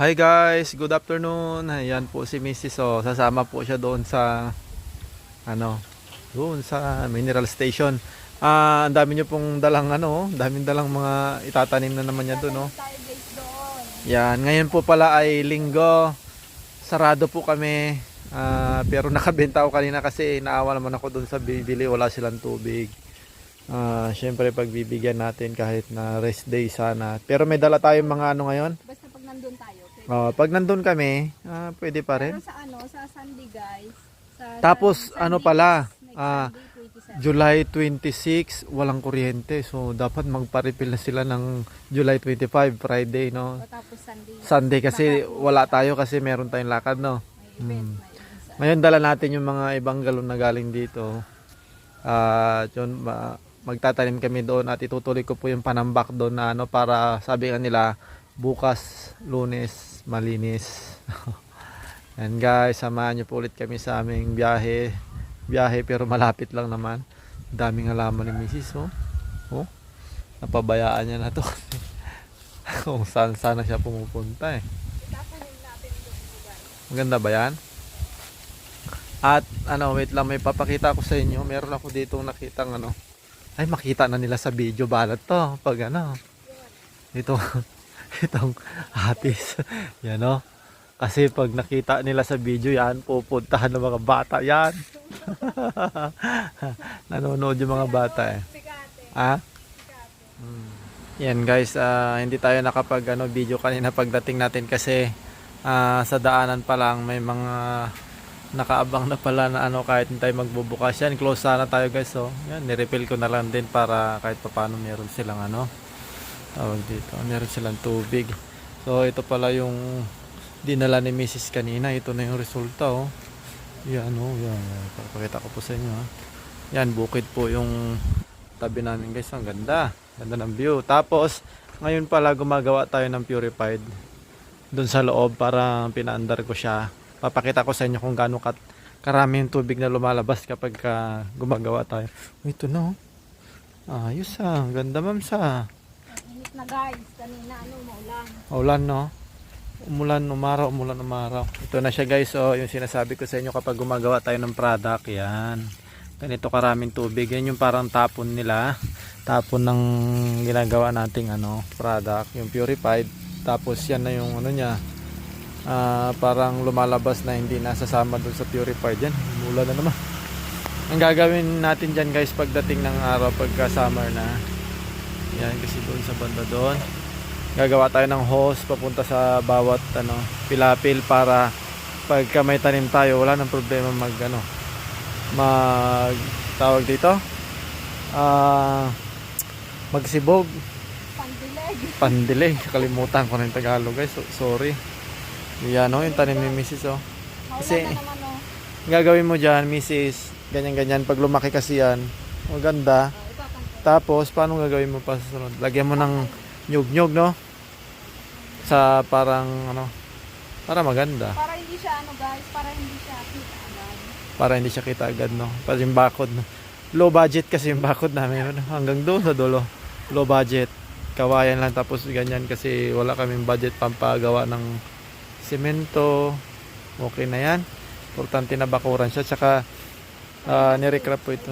Hi guys, good afternoon. Ayan po si Mrs. Oh, sasama po siya doon sa ano, doon sa mineral station. Ah, ang dami niyo pong dalang ano, oh, daming dalang mga itatanim na naman niya doon, oh. guys doon. Yan, ngayon po pala ay linggo. Sarado po kami. Ah, pero nakabenta ako kanina kasi naawa naman ako doon sa bibili, wala silang tubig. Ah, syempre pagbibigyan natin kahit na rest day sana. Pero may dala tayong mga ano ngayon. Basta pag nandun tayo. pwede. Oh, pag nandun kami, ah, pwede pa rin. Pero sa ano, sa Sunday guys. Sa Tapos, Sun- ano Sunday pala, ah, Sunday, 27. July 26, walang kuryente. So, dapat magpa-refill na sila ng July 25, Friday, no? O, tapos Sunday. Sunday kasi Baka- wala tayo kasi meron tayong lakad, no? May event, Hmm. may. Ngayon dala natin yung mga ibang galon na galing dito. Ah, yun, ma- magtatanim kami doon at itutuloy ko po yung panambak doon na ano para sabi nga nila bukas, lunes, malinis. And guys, samahan niyo po ulit kami sa aming biyahe. Biyahe pero malapit lang naman. Daming halaman ni Mrs. Oh. Oh. Napabayaan niya na to. Kung saan sana siya pumupunta eh. Maganda ba yan? At ano, wait lang, may papakita ko sa inyo. Meron ako dito nakitang ano. Ay, makita na nila sa video. Balat to. Pag ano. Ito. Itong atis. Yan o. Kasi pag nakita nila sa video yan, pupuntahan ng mga bata yan. Nanonood yung mga bata eh. Ah? Yan guys, ah, hindi tayo nakapag ano, video kanina pagdating natin kasi ah, sa daanan pa lang may mga nakaabang na pala na ano kahit hindi tayo magbubukas yan. Close sana tayo guys. So, yan, nirefill ko na lang din para kahit paano meron silang ano tawag dito. Meron silang tubig. So, ito pala yung dinala ni Mrs. kanina. Ito na yung resulta oh. Yan oh, yan. Papakita ko po sa inyo ha. Yan, bukid po yung tabi namin guys. Ang ganda. Ganda ng view. Tapos, ngayon pala gumagawa tayo ng purified doon sa loob para pinaandar ko siya. Papakita ko sa inyo kung gaano kat karami yung tubig na lumalabas kapag ka gumagawa tayo. Ito na oh. Ayos ah. Ganda ma'am sa Na guys. Kanina ano, maulan. ulan no. Umulan, umaraw, umulan, umaraw. Ito na siya guys. Oh, yung sinasabi ko sa inyo kapag gumagawa tayo ng product. Yan. Ganito karaming tubig. Yan yung parang tapon nila. Tapon ng ginagawa nating ano, product. Yung purified. Tapos yan na yung ano niya. ah, parang lumalabas na hindi nasasama dun sa purified. Yan. Umulan na naman. Ang gagawin natin dyan guys pagdating ng araw pagka summer na. Yan kasi doon sa banda doon gagawa tayo ng hose papunta sa bawat ano pilapil para pagka may tanim tayo wala nang problema mag ano mag tawag dito ah magsibog Pandileg. pandilig kalimutan ko na yung Tagalog guys so, sorry yan oh yung tanim ni Mrs. oh Kasi- na naman oh. Gagawin mo dyan Mrs. ganyan ganyan pag lumaki kasi yan maganda Oh, Tapos, paano gagawin mo pa sa sunod? Lagyan mo ng nyug-nyug, no? Sa parang, ano, para maganda. Para hindi siya ano guys, para hindi siya kita agad. Para hindi siya kita agad, no? Para yung bakod, no? Low budget kasi yung bakod namin. ano, Hanggang doon sa dulo. Low budget. Kawayan lang tapos ganyan kasi wala kaming budget pampagawa ng semento. Okay na yan. Importante na bakuran siya. Tsaka, uh, nirecrap po ito.